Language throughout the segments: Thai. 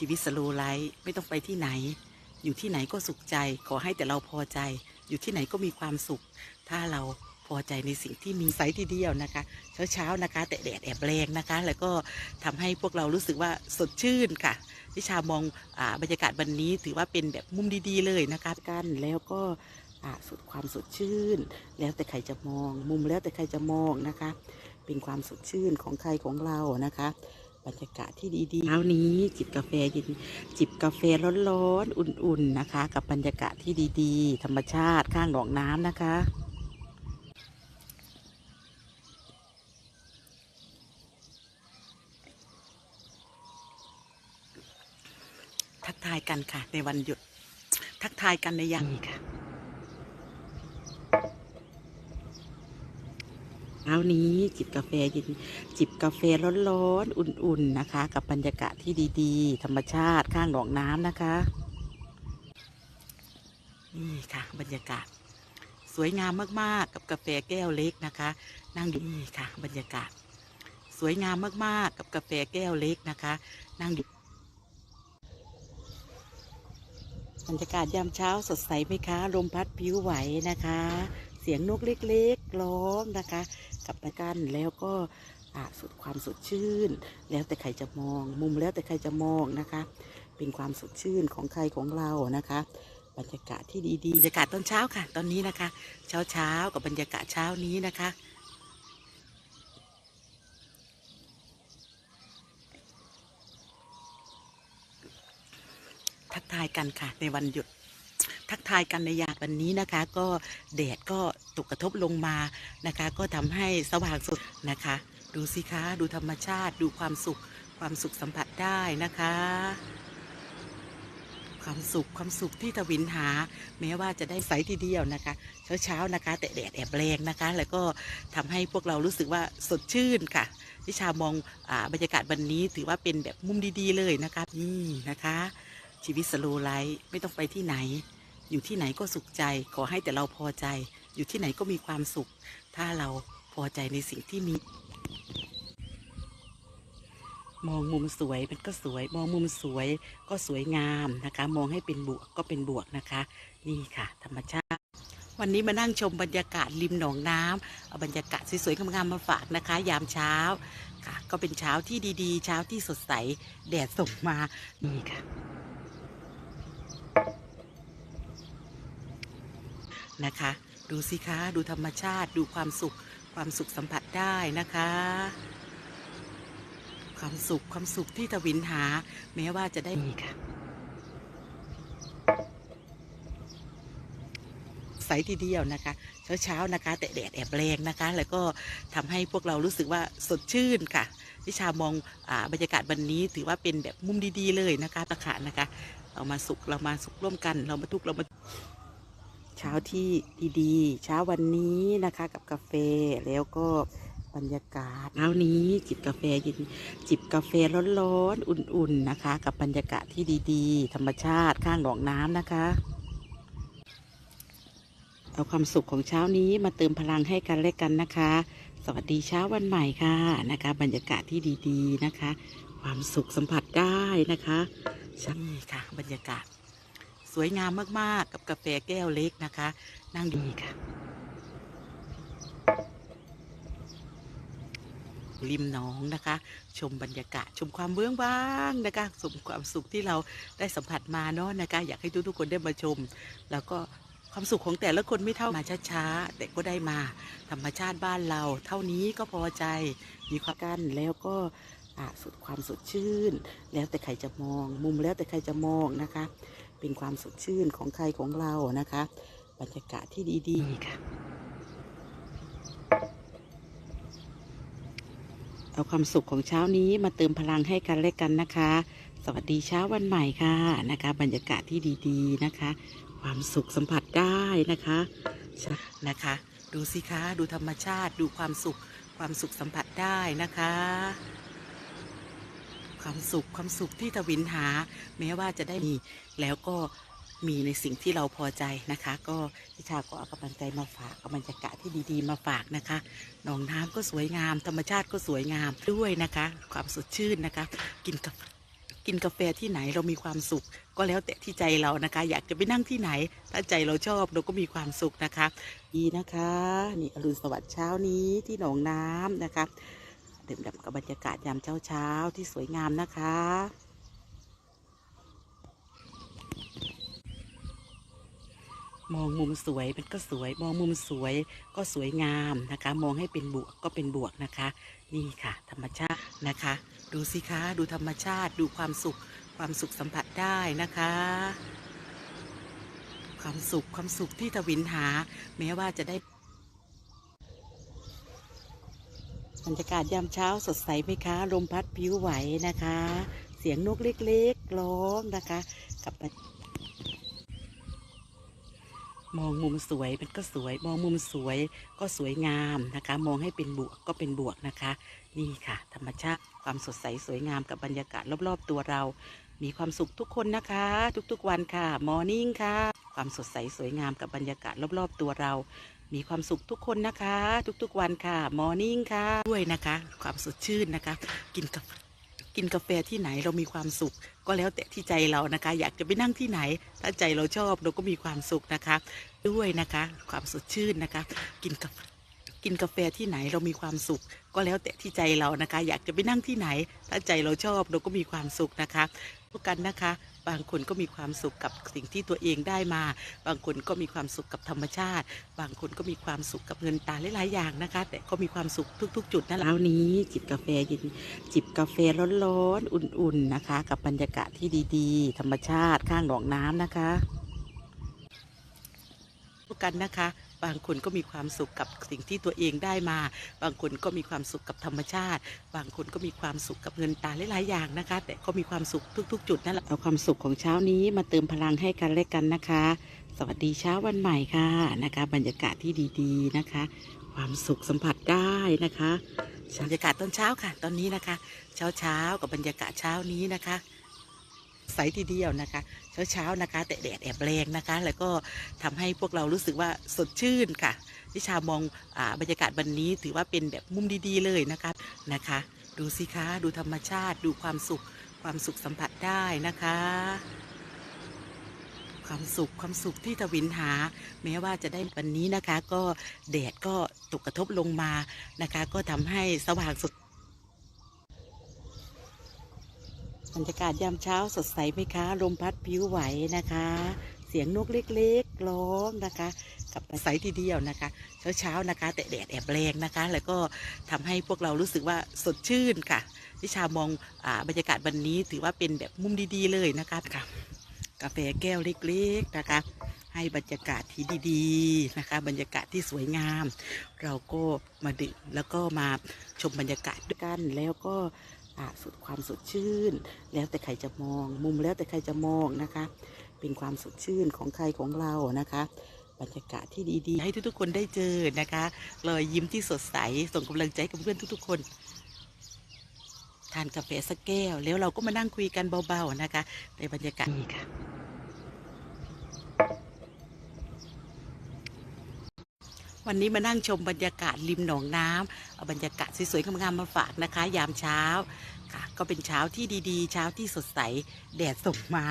ชีวิตสโลไลฟ์ไม่ต้องไปที่ไหน อยู่ที่ไหนก็สุขใจ ขอให้แต่เราพอใจ อยู่ที่ไหนก็มีความสุข ถ้าเราพอใจในสิ่งที่มีไซส์ทีเดียวนะคะ เช้าๆนะคะ แต่แดดแอบแรงนะคะ แล้วก็ทำให้พวกเรารู้สึกว่าสดชื่นค่ะวิชามองอบรรยากาศวันนี้ถือว่าเป็นแบบมุมดีๆเลยนะคะกันแล้วก็สุดความสดชื่น แล้วแต่ใครจะมอง มุมแล้วแต่ใครจะมองนะคะ เป็นความสดชื่นของใครของเรานะคะ รรยากาศที่ดีๆเช้านี้จิบกาแฟเย็นจิบกาแฟร้อนๆอุ่นๆนะคะ กับบรรยากาศที่ดีๆ ธรรมชาติข้างหนองน้ำนะคะทักทายกันค่ะ ในวันหยุด ทักทายกันในยามนี้ค่ะ ช้านี้จิบกาแฟเย็นจิบกาแฟร้อนๆอุ่นๆนะคะ กับบรรยากาศที่ดีๆ ธรรมชาติข้างหนองน้ำนะคะนี่ค่ะ บรรยากาศ สวยงามมากๆ กับกาแฟแก้วเล็กนะคะ นั่งอยู่นี่ค่ะ บรรยากาศ สวยงามมากๆ กับกาแฟแก้วเล็กนะคะ นั่งอยู่บรรยากาศยามเช้าสดใสไหมคะ ลมพัดผิวไหวนะคะ เสียงนกเล็กๆร้องนะคะ กับไปกันแล้วก็สุดความสดชื่น แล้วแต่ใครจะมอง มุมแล้วแต่ใครจะมองนะคะ เป็นความสดชื่นของใครของเรานะคะ บรรยากาศที่ดีๆบรรยากาศตอนเช้าค่ะ ตอนนี้นะคะ เช้าเช้าๆกับบรรยากาศเช้านี้นะคะทักทายกันค่ะในวันหยุด ทักทายกันในยามวันนี้นะคะ ก็แดดก็ตกกระทบลงมานะคะ ก็ทำให้สว่างสุดนะคะ ดูสิคะดูธรรมชาติดูความสุขความสุขสัมผัสได้นะคะ ความสุขความสุขที่ทวินหา แม้ว่าจะได้ไซส์ทีเดียวนะคะเช้าเช้าๆนะคะ แต่แดดแอบแรงนะคะ แล้วก็ทำให้พวกเรารู้สึกว่าสดชื่นค่ะวิชามองอบรรยากาศวันนี้ถือว่าเป็นแบบมุมดีๆเลยนะคะนี่นะคะ ชีวิตสโลไลฟ์ไม่ต้องไปที่ไหน อยู่ที่ไหนก็สุขใจ ขอให้แต่เราพอใจ อยู่ที่ไหนก็มีความสุข ถ้าเราพอใจในสิ่งที่มี มองมุมสวยมันก็สวย มองมุมสวยก็สวยงามนะคะ มองให้เป็นบวกก็เป็นบวกนะคะ นี่ค่ะ ธรรมชาติวันนี้มานั่งชมบรรยากาศริมหนองน้ำเอาบรรยากาศสวยๆงามๆมาฝากนะคะ ยามเช้าค่ะ ก็เป็นเช้าที่ดีๆ เช้าที่สดใส แดดส่งมานี่ค่ะ นะคะ ดูสิคะ ดูธรรมชาติ ดูความสุข ความสุขสัมผัสได้นะคะ ความสุข ความสุขที่ทวินหา แม้ว่าจะได้มีค่ะ ใสทีเดียวนะคะ เช้าเช้าๆนะคะ แต่แดดแอบแรงนะคะ แล้วก็ทำให้พวกเรารู้สึกว่าสดชื่นค่ะวิชามองอาบรรยากาศวันนี้ถือว่าเป็นแบบมุมดีๆเลยนะคะตะขานะคะ เรามาสุขเรามาสุขร่วมกัน เรามาทุกข์เรามา เช้าที่ดีๆ เช้าวันนี้นะคะกับกาแฟแล้วก็บรรยากาศเช้านี้จิบกาแฟเย็นจิบกาแฟร้อนๆอุ่นๆนะคะ กับบรรยากาศที่ดีๆ ธรรมชาติข้างหนองน้ำนะคะ เอาความสุขของเช้านี้มาเติมพลังให้กันและกันนะคะ สวัสดีเช้าวันใหม่ค่ะนะคะ บรรยากาศที่ดี ๆนะคะ ความสุขสัมผัสได้นะคะนี่ค่ะ บรรยากาศ สวยงามมากๆ กับกาแฟแก้วเล็กนะคะ นั่งดีค่ะ ริมหนองนะคะ ชมบรรยากาศชมความเบื้องบ้างนะคะสมความสุขที่เราได้สัมผัสมาเนาะนะคะ อยากให้ทุกๆคนได้มาชม แล้วก็ความสุขของแต่ละคนไม่เท่ามาช้าๆแต่ก็ได้มา ธรรมชาติบ้านเรา เท่านี้ก็พอใจมีความกันแล้วก็สุดความสดชื่น แล้วแต่ใครจะมอง มุมแล้วแต่ใครจะมองนะคะ เป็นความสดชื่นของใครของเรานะคะ บรรยากาศที่ดีๆค่ะ เอาความสุขของเช้านี้มาเติมพลังให้กันและกันนะคะ สวัสดีเช้าวันใหม่ค่ะนะคะ บรรยากาศที่ดีๆนะคะ ความสุขสัมผัสได้นะคะนะคะ ดูสิคะ ดูธรรมชาติ ดูความสุข ความสุขสัมผัสได้นะคะ ความสุขความสุขที่ทวินหา แม้ว่าจะได้มีแล้วก็มีในสิ่งที่เราพอใจนะคะ ก็พิชาก็เอากำลังใจมาฝากเอาบรรยากาศที่ดีๆ มาฝากนะคะหนองน้ำก็สวยงาม ธรรมชาติก็สวยงามด้วยนะคะ ความสดชื่นนะคะ กินกาแฟกินกาแฟที่ไหนเรามีความสุข ก็แล้วแต่ที่ใจเรานะคะ อยากจะไปนั่งที่ไหน ถ้าใจเราชอบเราก็มีความสุขนะคะดีนะคะ นี่อรุณสวัสดิ์เช้านี้ที่หนองน้ำนะคะ ดื่มด่ำกับบรรยากาศยามเช้าเช้าที่สวยงามนะคะ มองมุมสวยมันก็สวย มองมุมสวยก็สวยงามนะคะ มองให้เป็นบวกก็เป็นบวกนะคะ นี่ค่ะ ธรรมชาตินะคะ ดูสิคะดูธรรมชาติดูความสุขความสุขสัมผัสได้นะคะความสุขความสุขที่ทวินหา แม้ว่าจะได้ บรรยากาศยามเช้าสดใสไหมคะ ลมพัดผิวไหวนะคะ เสียงนกเล็กๆร้องนะคะกับมองมุมสวยมันก็สวย มองมุมสวยก็สวยงามนะคะ มองให้เป็นบวกก็เป็นบวกนะคะ นี่ค่ะ ธรรมชาติความสดใสสวยงามกับบรรยากาศรอบๆ ตัวเรา มีความสุขทุกคนนะคะ ทุกๆวันค่ะมอร์นิ่งค่ะ ความสดใสสวยงามกับบรรยากาศรอบๆ ตัวเรา มีความสุขทุกคนนะคะ ทุกๆวันค่ะมอร์นิ่งค่ะด้วยนะคะ ความสดชื่นนะคะ กินกาแฟกินกาแฟที่ไหนเรามีความสุข ก็แล้วแต่ที่ใจเรานะคะ อยากจะไปนั่งที่ไหน ถ้าใจเราชอบเราก็มีความสุขนะคะ ด้วยนะคะ ความสดชื่นนะคะ กินกาแฟ กินกาแฟที่ไหนเรามีความสุข ก็แล้วแต่ที่ใจเรานะคะ อยากจะไปนั่งที่ไหน ถ้าใจเราชอบเราก็มีความสุขนะคะพวกกันนะคะ บางคนก็มีความสุขกับสิ่งที่ตัวเองได้มา บางคนก็มีความสุขกับธรรมชาติ บางคนก็มีความสุขกับเงินตาหลายๆอย่างนะคะ แต่ก็มีความสุขทุก ๆ จุดนั่นแหละเช้านี้ จิบกาแฟเย็นจิบกาแฟร้อนๆอุ่นๆนะคะ กับบรรยากาศที่ดีๆ ธรรมชาติข้างหนองน้ำนะคะพวกกันนะคะ บางคนก็มีความสุขกับสิ่งที่ตัวเองได้มา บางคนก็มีความสุขกับธรรมชาติ บางคนก็มีความสุขกับเงินตาหลายๆอย่างนะคะ แต่ก็มีความสุขทุก ๆ จุดนั่นแหละเอาความสุขของเช้านี้มาเติมพลังให้กันและกันนะคะ สวัสดีเช้าวันใหม่ค่ะนะคะ บรรยากาศที่ดีๆนะคะ ความสุขสัมผัสได้นะคะบรรยากาศตอนเช้าค่ะ ตอนนี้นะคะ เช้าเช้าๆกับบรรยากาศเช้านี้นะคะ ใสทีเดียวนะคะ เช้าๆนะคะ แต่แดดแอบแรงนะคะ แล้วก็ทำให้พวกเรารู้สึกว่าสดชื่นค่ะวิชามองอบรรยากาศวันนี้ถือว่าเป็นแบบมุมดีๆเลยนะคะนะคะ ดูสิคะดูธรรมชาติ ดูความสุขความสุขสัมผัสได้นะคะ ความสุขความสุขที่ทวินหา แม้ว่าจะได้วันนี้นะคะ ก็แดดก็ตกกระทบลงมานะคะ ก็ทำให้สว่างสด บรรยากาศยามเช้าสดใสไหมคะ ลมพัดผิวไหวนะคะ เสียงนกเล็กๆร้องนะคะ กับใสทีเดียวนะคะ เช้าๆนะคะ แต่แดดแอบแรงนะคะ แล้วก็ทำให้พวกเรารู้สึกว่าสดชื่นค่ะวิชามองอาบรรยากาศวันนี้ถือว่าเป็นแบบมุมดีๆเลยนะคะค่ะกาแฟแก้วเล็กๆนะคะ ให้บรรยากาศที่ดีๆนะคะ บรรยากาศที่สวยงาม เราก็มาดื่มแล้วก็มาชมบรรยากาศด้วยกันแล้วก็อ่า สุดความสดชื่น แล้วแต่ใครจะมอง มุมแล้วแต่ใครจะมองนะคะ เป็นความสดชื่นของใครของเรานะคะ บรรยากาศที่ดีๆ ให้ทุกๆคนได้เจอนะคะรอยยิ้มที่สดใสส่งกำลังใจกับเพื่อนทุกๆคนทานกาแฟสักแก้ว แล้วเราก็มานั่งคุยกันเบาๆนะคะ ในบรรยากาศนี้ค่ะ วันนี้มานั่งชมบรรยากาศริมหนองน้ำเอาบรรยากาศสวยๆงามๆมาฝากนะคะ ยามเช้าค่ะ ก็เป็นเช้าที่ดีๆ เช้าที่สดใสแดดส่งมา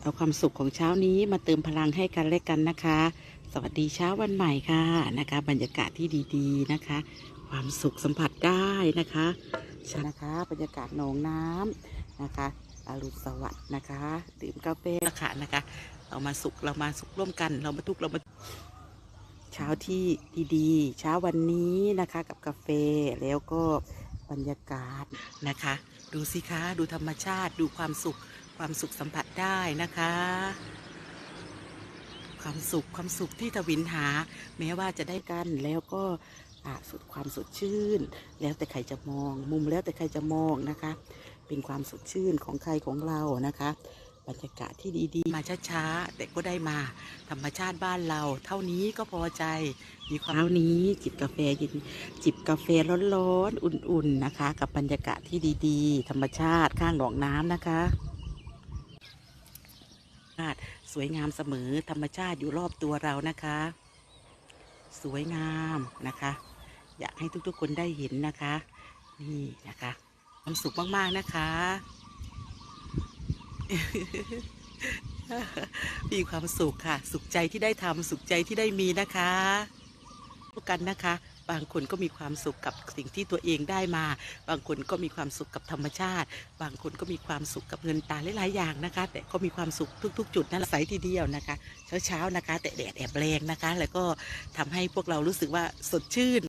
เอาความสุขของเช้านี้มาเติมพลังให้กันและกันนะคะ สวัสดีเช้าวันใหม่ค่ะนะคะ บรรยากาศที่ดีๆนะคะ ความสุขสัมผัสได้นะคะใช่นะคะบรรยากาศหนองน้ำนะคะอรุณสวัสดิ์นะคะ ดื่มกาแฟค่ะนะคะ เรามาสุขเรามาสุขร่วมกัน เรามาทุกข์เรามา ช้าที่ดีๆ เช้าวันนี้นะคะกับกาแฟแล้วก็บรรยากาศนะคะ ดูสิคะดูธรรมชาติดูความสุขความสุขสัมผัสได้นะคะ ความสุขความสุขที่ทวินหา แม้ว่าจะได้กันแล้วก็สุดความสดชื่น แล้วแต่ใครจะมอง มุมแล้วแต่ใครจะมองนะคะ เป็นความสดชื่นของใครของเรานะคะ บรรยากาศที่ดีๆ มาช้าๆ แต่ก็ได้มา ธรรมชาติบ้านเรา เท่านี้ก็พอใจ มีความเช้านี้ จิบกาแฟเย็นจิบกาแฟร้อนๆ อุ่นๆ นะคะ กับบรรยากาศที่ดีๆ ธรรมชาติข้างหนองน้ำนะคะสวยงามเสมอธรรมชาติอยู่รอบตัวเรานะคะ สวยงามนะคะ อยากให้ทุกๆคนได้เห็นนะคะ นี่นะคะความสุขมากๆนะคะ มีความสุขค่ะ สุขใจที่ได้ทำสุขใจที่ได้มีนะคะพวกกันนะคะ บางคนก็มีความสุขกับสิ่งที่ตัวเองได้มา บางคนก็มีความสุขกับธรรมชาติ บางคนก็มีความสุขกับเงินตาหลายๆอย่างนะคะ แต่ก็มีความสุขทุก ๆ จุดนั่นแหละใสทีเดียวนะคะ เช้าๆนะคะ แต่แดดแอบแรงนะคะ แล้วก็ทำให้พวกเรารู้สึกว่าสดชื่น